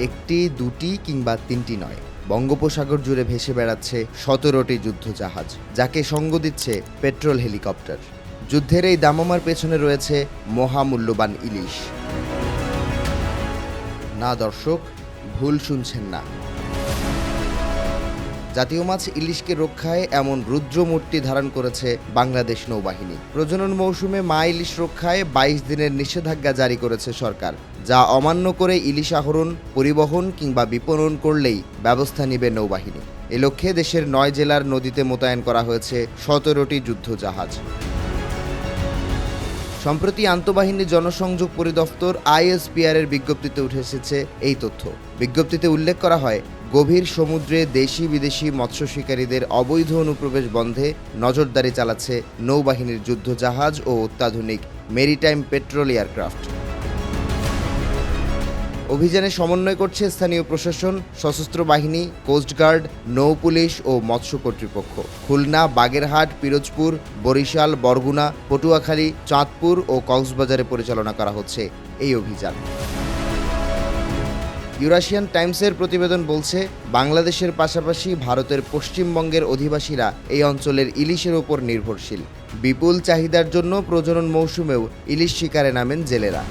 একটি, দুটি কিংবা তিনটি নয়। বঙ্গোপসাগর জুড়ে ভেসে বেড়াচ্ছে সতেরোটি যুদ্ধজাহাজ, যাকে সঙ্গ দিচ্ছে পেট্রোল হেলিকপ্টার। যুদ্ধের এই দামামার পেছনে রয়েছে মহামূল্যবান ইলিশ। না দর্শক, ভুল শুনছেন না। জাতীয় মাছ ইলিশকে রক্ষায় এমন রুদ্রমূর্তি ধারণ করেছে বাংলাদেশ নৌবাহিনী। প্রজনন মৌসুমে মা ইলিশ রক্ষায় বাইশ দিনের নিষেধাজ্ঞা জারি করেছে সরকার, যা অমান্য করে ইলিশ আহরণ, পরিবহন কিংবা বিপণন করলেই ব্যবস্থা নেবে নৌবাহিনী। এ লক্ষ্যে দেশের নয় জেলার নদীতে মোতায়েন করা হয়েছে সতেরোটি যুদ্ধজাহাজ। সম্প্রতি আন্তঃবাহিনী জনসংযোগ পরিদপ্তর আইএসপিআর এর বিজ্ঞপ্তিতে উঠে এসেছে এই তথ্য। বিজ্ঞপ্তিতে উল্লেখ করা হয় গভীর সমুদ্রে দেশি বিদেশি মৎস্য শিকারীদের অবৈধ অনুপ্রবেশ বন্ধে নজরদারি চালাচ্ছে নৌবাহিনীর যুদ্ধজাহাজ ও অত্যাধুনিক মেরিটাইম পেট্রোল এয়ারক্রাফট। অভিযানে সমন্বয় করছে স্থানীয় প্রশাসন, সশস্ত্র বাহিনী কোস্টগার্ড নৌ পুলিশ ও মৎস্য কর্তৃপক্ষ। খুলনা, বাগেরহাট, পিরোজপুর, বরিশাল, বরগুনা, পটুয়াখালী, চাঁদপুর ও কক্সবাজারে পরিচালনা করা হচ্ছে এই অভিযান। ইউরাশিয়ান টাইমসের প্রতিবেদন বলছে, বাংলাদেশের পাশাপাশি ভারতের পশ্চিমবঙ্গের অধিবাসীরা এই অঞ্চলের ইলিশের ওপর নির্ভরশীল। বিপুল চাহিদার জন্য প্রজনন মৌসুমেও ইলিশ শিকারে নামেন জেলেরা।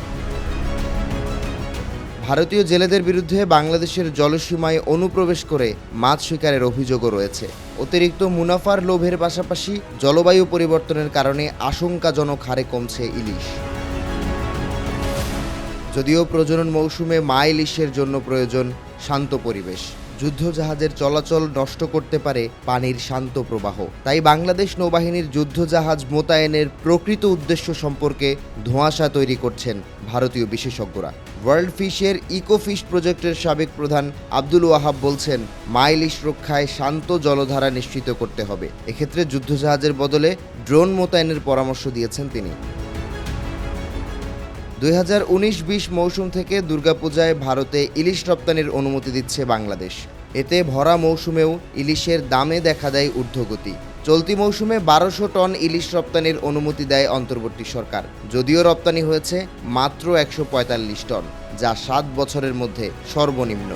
ভারতীয় জেলেদের বিরুদ্ধে বাংলাদেশের জলসীমায় অনুপ্রবেশ করে মাছ শিকারের অভিযোগও রয়েছে। অতিরিক্ত মুনাফার লোভের পাশাপাশি জলবায়ু পরিবর্তনের কারণে আশঙ্কাজনক হারে কমছে ইলিশ। যদিও প্রজনন মৌসুমে মা ইলিশের জন্য প্রয়োজন শান্ত পরিবেশ। যুদ্ধজাহাজের চলাচল নষ্ট করতে পারে পানির শান্ত প্রবাহ। তাই বাংলাদেশ নৌবাহিনীর যুদ্ধজাহাজ মোতায়েনের প্রকৃত উদ্দেশ্য সম্পর্কে ধোঁয়াশা তৈরি করছেন ভারতীয় বিশেষজ্ঞরা। ওয়ার্ল্ড ফিশের ইকোফিশ প্রজেক্টের সাবেক প্রধান আব্দুল ওয়াহাব বলছেন মা ইলিশ রক্ষায় শান্ত জলধারা নিশ্চিত করতে হবে। এক্ষেত্রে যুদ্ধজাহাজের বদলে ড্রোন মোতায়েনের পরামর্শ দিয়েছেন তিনি। দুই হাজার উনিশ বিশ মৌসুম থেকে দুর্গাপূজায় ভারতে ইলিশ রপ্তানির অনুমতি দিচ্ছে বাংলাদেশ। এতে ভরা মৌসুমেও ইলিশের দামে দেখা দেয় ঊর্ধ্বগতি। চলতি মৌসুমে বারোশো টন ইলিশ রপ্তানির অনুমতি দেয় অন্তর্বর্তী সরকার। যদিও রপ্তানি হয়েছে মাত্র একশো পঁয়তাল্লিশ টন, যা সাত বছরের মধ্যে সর্বনিম্ন।